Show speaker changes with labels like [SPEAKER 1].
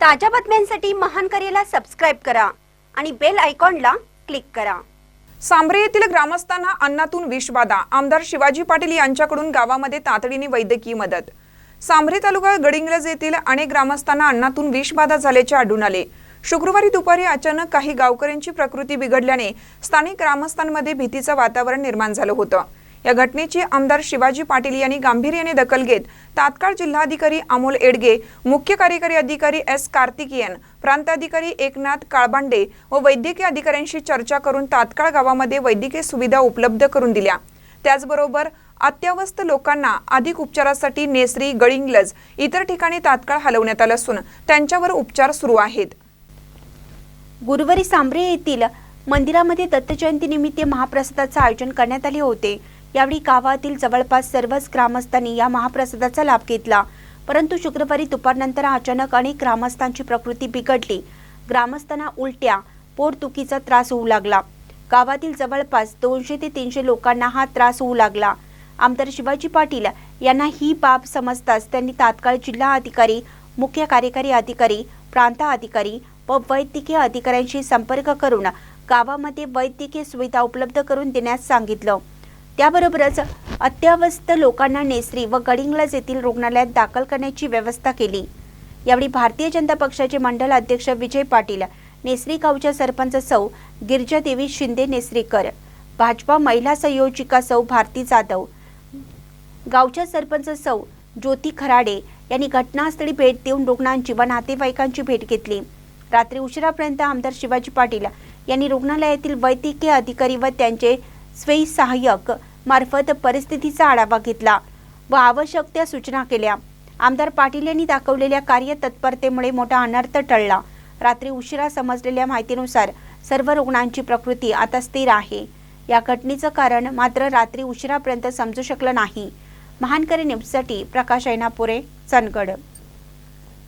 [SPEAKER 1] ताज्या बातम्यांसाठी महान करेला सबस्क्राईब करा आणि बेल आयकॉनला क्लिक करा.
[SPEAKER 2] सांबरे येथील ग्रामस्थांना अन्नातून विषबाधा आमदार शिवाजी पाटील यांच्याकडून गावामध्ये तातडीने वैद्यकीय मदत. सांबरे तालुका गडिंग्रज येथील अनेक ग्रामस्थांना अन्नातून विषबाधा झाल्याचे आढळून आले. शुक्रवारी दुपारी अचानक काही गावकऱ्यांची प्रकृती बिघडल्याने स्थानिक ग्रामस्थांमध्ये भीतीचं वातावरण निर्माण झालं होतं. या घटनेची आमदार शिवाजी पाटील यांनी गांभीर्याने दखल घेत तात्काळ जिल्हाधिकारी अमोल एडगे मुख्य कार्यकारी अधिकारी एस कार्तिकेयन प्रांताधिकारी एकनाथ काळबांडे व वैद्यकीय अधिकाऱ्यांशी चर्चा करून तात्काळ गावामध्ये वैद्यकीय सुविधा उपलब्ध करून दिल्या. त्याचबरोबर अत्यावस्थ लोकांना अधिक उपचारासाठी नेसरी गळिंगलज इतर ठिकाणी तात्काळ हलवण्यात आलं असून त्यांच्यावर उपचार सुरू आहेत.
[SPEAKER 1] गुरुवारी सांबरे येथील मंदिरामध्ये दत्तजयंतीनिमित्त महाप्रसादाचं आयोजन करण्यात आले होते. यावेळी गावातील जवळपास सर्वच ग्रामस्थांनी या महाप्रसादाचा लाभ घेतला. परंतु शुक्रवारी दुपारनंतर अचानक अनेक ग्रामस्थांची प्रकृती बिघडली. ग्रामस्थांना उलट्या पोटदुखीचा त्रास होऊ लागला. गावातील जवळपास दोनशे ते तीनशे लोकांना हा त्रास होऊ लागला. आमदार शिवाजी पाटील यांना ही बाब समजताच त्यांनी तात्काळ जिल्हा अधिकारी मुख्य कार्यकारी अधिकारी प्रांत अधिकारी व वैद्यकीय अधिकाऱ्यांशी संपर्क करून गावामध्ये वैद्यकीय सुविधा उपलब्ध करून देण्यास सांगितलं. त्याबरोबरच अत्यावस्थ लोकांना नेसरी व गडिंग्लज येथील रुग्णालयात दाखल करण्याची व्यवस्था केली. यावेळी भारतीय जनता पक्षाचे मंडल अध्यक्ष विजय पाटील नेसरी गावच्या सरपंच सौ गिरजादेवी शिंदे नेसरीकर भाजपा महिला संयोजिका सौ भारती जाधव गावच्या सरपंच सौ ज्योती खराडे यांनी घटनास्थळी भेट देऊन रुग्णांची व नातेवाईकांची भेट घेतली. रात्री उशिरापर्यंत आमदार शिवाजी पाटील यांनी रुग्णालयातील वैद्यकीय अधिकारी व त्यांचे स्वयं सहाय्यक मार्फत परिस्थितीचा आढावा घेतला व आवश्यक त्या सूचना केल्या. आमदार पाटील यांनी दाखवलेल्या कार्यतत्परतेमुळे मोठा अनर्थ टळला. रात्री उशिरा समजलेल्या माहितीनुसार सर्व रुग्णांची प्रकृती आता स्थिर आहे. या घटनेचं कारण मात्र रात्री उशिरापर्यंत समजू शकलं नाही. महानकरी न्यूजसाठी प्रकाश ऐनापुरे चनगड